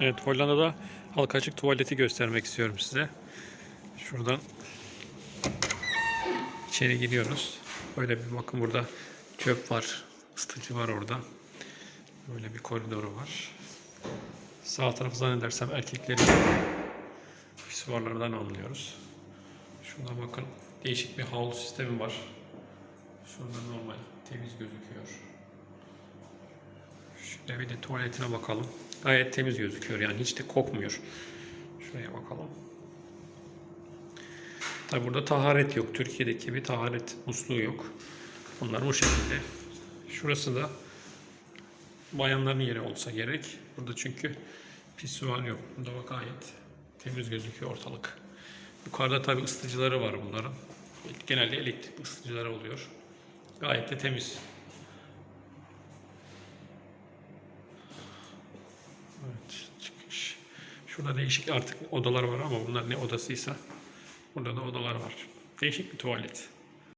Evet Hollanda'da halka açık tuvaleti göstermek istiyorum size. Şuradan içeri giriyoruz. Böyle bir bakın burada çöp var. ısıtıcı var orada. Böyle bir koridoru var. Sağ tarafı zannedersem erkeklerin pisuarlardan anlıyoruz. Şurada bakın değişik bir havlu sistemi var. Şurada normal temiz gözüküyor. Şöyle bir de tuvaletine bakalım. Gayet temiz gözüküyor yani hiç de kokmuyor. Şuraya bakalım. Tabi burada taharet yok. Türkiye'deki gibi taharet musluğu yok. Bunlar bu şekilde. Şurası da bayanların yeri olsa gerek. Burada çünkü pisuar yok. Burada bak gayet temiz gözüküyor ortalık. Yukarıda tabi ısıtıcıları var bunların. Genelde elektrik ısıtıcıları oluyor. Gayet de temiz. Çıkış. Şurada değişik artık odalar var ama bunlar ne odasıysa burada da odalar var. Değişik bir tuvalet.